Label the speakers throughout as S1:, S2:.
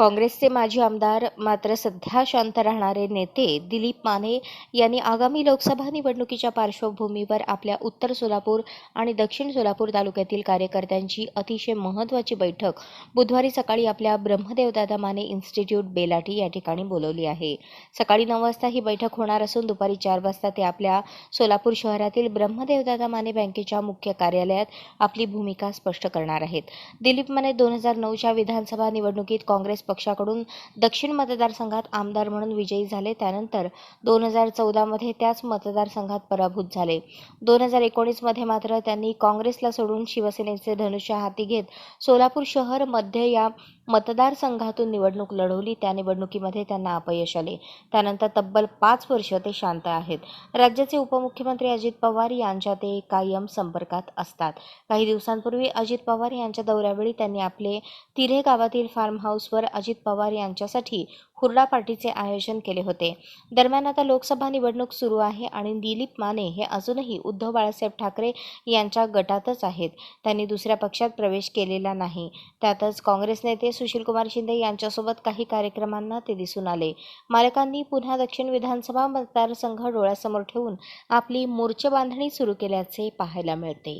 S1: काँग्रेसचे माजी आमदार मात्र सध्या शांत राहणारे नेते दिलीप माने यांनी आगामी लोकसभा निवडणुकीच्या पार्श्वभूमीवर आपल्या उत्तर सोलापूर आणि दक्षिण सोलापूर तालुक्यातील कार्यकर्त्यांची अतिशय महत्त्वाची बैठक बुधवारी सकाळी आपल्या ब्रह्मदेवदादा माने इन्स्टिट्यूट बेलाठी या ठिकाणी बोलवली आहे. सकाळी नऊ वाजता ही बैठक होणार असून दुपारी चार वाजता ते आपल्या सोलापूर शहरातील ब्रह्मदेवदादा माने बँकेच्या मुख्य कार्यालयात आपली भूमिका स्पष्ट करणार आहेत. दिलीप माने दोन हजार नऊच्या विधानसभा निवडणुकीत काँग्रेस पक्षाकडून दक्षिण मतदारसंघात आमदार म्हणून विजयी झाले. त्यानंतर दोन हजार चौदामध्ये त्याच मतदारसंघात पराभूत झाले. दोन हजार एकोणीसमध्ये मात्र त्यांनी काँग्रेसला सोडून शिवसेनेचे धनुष्य हाती घेत सोलापूर शहर मध्य या मतदारसंघातून निवडणूक लढवली. त्या निवडणुकीमध्ये त्यांना अपयश आले. त्यानंतर तब्बल पाच वर्ष ते शांत आहेत. राज्याचे उपमुख्यमंत्री अजित पवार यांच्या ते कायम संपर्कात असतात. काही दिवसांपूर्वी अजित पवार यांच्या दौऱ्यावेळी त्यांनी आपले तिरे गावातील फार्म हाऊसवर अजित पवार यांच्यासाठी हुरडा पार्टीचे आयोजन केले होते. दरम्यान आता लोकसभा निवडणूक सुरू आहे आणि दिलीप माने हे अजूनही उद्धव बाळासाहेब ठाकरे यांच्या गटातच आहेत. त्यांनी दुसऱ्या पक्षात प्रवेश केलेला नाही. त्यातच काँग्रेस नेते सुशीलकुमार शिंदे यांच्यासोबत काही कार्यक्रमांना ते दिसून आले. मालकांनी पुन्हा दक्षिण विधानसभा मतदारसंघ डोळ्यासमोर ठेवून आपली मोर्चे बांधणी सुरू केल्याचे पाहायला मिळते.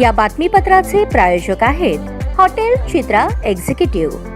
S2: या बातमीपत्राचे प्रायोजक आहेत हॉटेल चित्रा एक्झिक्युटिव्ह.